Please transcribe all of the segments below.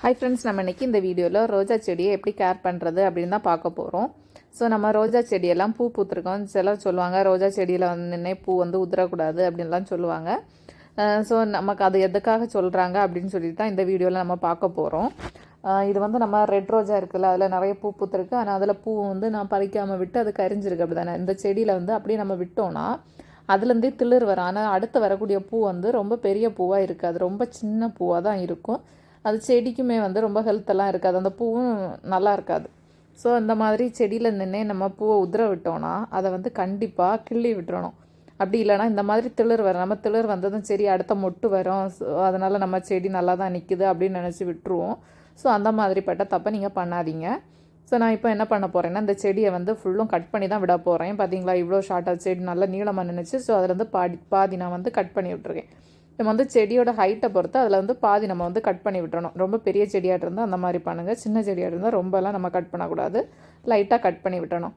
Hi friends நம்ம இன்றைக்கி இந்த வீடியோவில் ரோஜா செடியை எப்படி கேர் பண்ணுறது அப்படின்னு தான் பார்க்க போகிறோம் ஸோ நம்ம ரோஜா செடியெல்லாம் பூ பூத்துருக்கோம். சிலர் சொல்லுவாங்க ரோஜா செடியில் வந்து நின்னே பூ வந்து உதிரக்கூடாது அப்படின்லாம் சொல்லுவாங்க. ஸோ நமக்கு அது எதுக்காக சொல்கிறாங்க அப்படின்னு சொல்லிட்டு தான் இந்த வீடியோவில் நம்ம பார்க்க போகிறோம் இது வந்து நம்ம ரெட் ரோஜா இருக்குல்ல அதில் நிறைய பூ பூத்துருக்கு. ஆனால் அதில் பூ வந்து நான் பறிக்காமல் விட்டு அது கரிஞ்சிருக்கு அப்படி தானே இந்த செடியில் வந்து அப்படியே நம்ம விட்டோன்னா அதுலேருந்தே திளிர் வரும். ஆனால் அடுத்து வரக்கூடிய பூ வந்து ரொம்ப பெரிய பூவாக இருக்காது. ரொம்ப சின்ன பூவாக தான் இருக்கும். அது செடிக்குமே வந்து ரொம்ப ஹெல்த்தெல்லாம் இருக்காது. அந்த பூவும் நல்லா இருக்காது. ஸோ இந்த மாதிரி செடியில் நின்னே நம்ம பூவை உதிர விட்டோம்னா அதை வந்து கண்டிப்பாக கிள்ளி விட்டுறணும். அப்படி இல்லைனா இந்த மாதிரி திளிர் வரும். நம்ம திளிர் வந்ததும் சரி அடுத்த மொட்டு வரும். ஸோ அதனால் நம்ம செடி நல்லா தான் நிற்குது அப்படின்னு நினச்சி விட்டுருவோம். ஸோ அந்த மாதிரிப்பட்ட தப்பை நீங்கள் பண்ணாதீங்க. ஸோ நான் இப்போ என்ன பண்ண போகிறேன்னா இந்த செடியை வந்து ஃபுல்லும் கட் பண்ணி தான் விட போகிறேன் பார்த்தீங்களா இவ்வளோ ஷார்ட்டாக செடி நல்லா நீளமாக நினச்சி ஸோ வந்து பாடி பாதி நான் வந்து கட் பண்ணி விட்டுருக்கேன். நம்ம வந்து செடியோட ஹைட்டை பொறுத்து அதில் வந்து பாதி நம்ம வந்து கட் பண்ணி விட்டுறணும். ரொம்ப பெரிய செடியாக இருந்தால் அந்த மாதிரி பண்ணுங்கள் சின்ன செடியாக இருந்தால் ரொம்பலாம் நம்ம கட் பண்ணக்கூடாது. லைட்டாக கட் பண்ணி விட்டணும்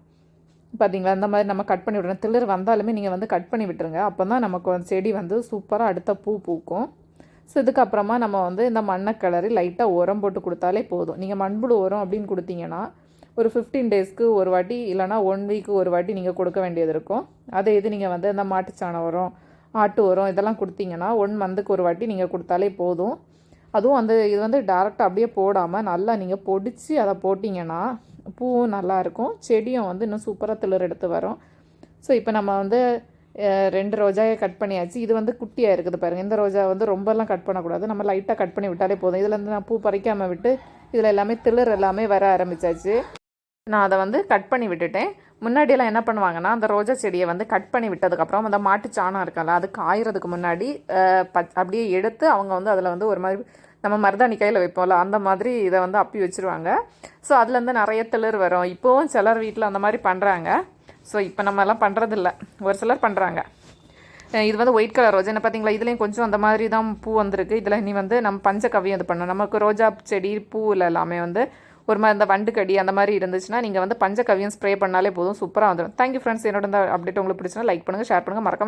பார்த்தீங்களா இந்த மாதிரி நம்ம கட் பண்ணி விடணும் திளிர் வந்தாலுமே நீங்கள் வந்து கட் பண்ணி விட்டுருங்க. அப்போ தான் நமக்கு வந்து செடி வந்து சூப்பராக அடுத்த பூ பூக்கும். ஸோ இதுக்கப்புறமா நம்ம வந்து இந்த மண்ணை கிளறி லைட்டாக உரம் போட்டு கொடுத்தாலே போதும். நீங்கள் மண்புழு உரம் அப்படின்னு கொடுத்தீங்கன்னா ஒரு ஃபிஃப்டீன் டேஸ்க்கு ஒரு வாட்டி இல்லைனா ஒன் வீக்கு ஒரு வாட்டி நீங்கள் கொடுக்க வேண்டியது இருக்கும். அதே இது நீங்கள் வந்து இந்த மாட்டுச்சாணம் உரம் ஆட்டு உரம் இதெல்லாம் கொடுத்தீங்கன்னா ஒன் மந்த்துக்கு ஒரு வாட்டி நீங்கள் கொடுத்தாலே போதும். அதுவும் அந்த இது வந்து டேரெக்டாக அப்படியே போடாமல் நல்லா நீங்கள் பொடிச்சு அதை போட்டிங்கன்னா பூவும் நல்லாயிருக்கும் செடியும் வந்து இன்னும் சூப்பராக திளிர் எடுத்து வரும். ஸோ இப்போ நம்ம வந்து ரெண்டு ரோஜாயை கட் பண்ணியாச்சு. இது வந்து குட்டியாக இருக்குது பாருங்கள் இந்த ரோஜா வந்து ரொம்பலாம் கட் பண்ணக்கூடாது. நம்ம லைட்டாக கட் பண்ணி விட்டாலே போதும். இதில் இருந்து நான் பூ பறிக்காமல் விட்டு இதில் எல்லாமே திளிர் எல்லாமே வர ஆரம்பித்தாச்சு நான் அதை வந்து கட் பண்ணி விட்டுட்டேன். முன்னாடியெல்லாம் என்ன பண்ணுவாங்கன்னா அந்த ரோஜா செடியை வந்து கட் பண்ணி விட்டதுக்கப்புறம் அந்த மாட்டு சாணம் இருக்கல அது காயறதுக்கு முன்னாடி பச் அப்படியே எடுத்து அவங்க வந்து அதில் வந்து ஒரு மாதிரி நம்ம மருதாணி கையில் வைப்போம்ல அந்த மாதிரி இதை வந்து அப்பி வச்சுருவாங்க. ஸோ அதுலேருந்து நிறைய திளிர் வரும். இப்போவும் சிலர் வீட்டில் அந்த மாதிரி பண்ணுறாங்க ஸோ இப்போ நம்மலாம் பண்ணுறதில்ல ஒரு சிலர் பண்ணுறாங்க இது வந்து ஒயிட் கலர் ரோஜா. என்ன பார்த்தீங்களா? இதுலேயும் கொஞ்சம் அந்த மாதிரி தான் பூ வந்திருக்கு. இதில் இனி வந்து நம்ம பஞ்சகவியம் இது பண்ணணும். நமக்கு ரோஜா செடி பூவில் எல்லாமே வந்து ஒரு மாதிரி இந்த வண்டுக்கடி அந்த மாதிரி இருந்துச்சுன்னா நீங்கள் வந்து பஞ்சகவியம் ஸ்ப்ரே பண்ணாலே போதும். சூப்பராக வந்துடும் தேங்க்யூ ஃப்ரெண்ட்ஸ் என்னோட இந்த அப்டேட் உங்களுக்கு பிடிச்சினா லைக் பண்ணுங்கள் ஷேர் பண்ணுங்கள் மறக்காம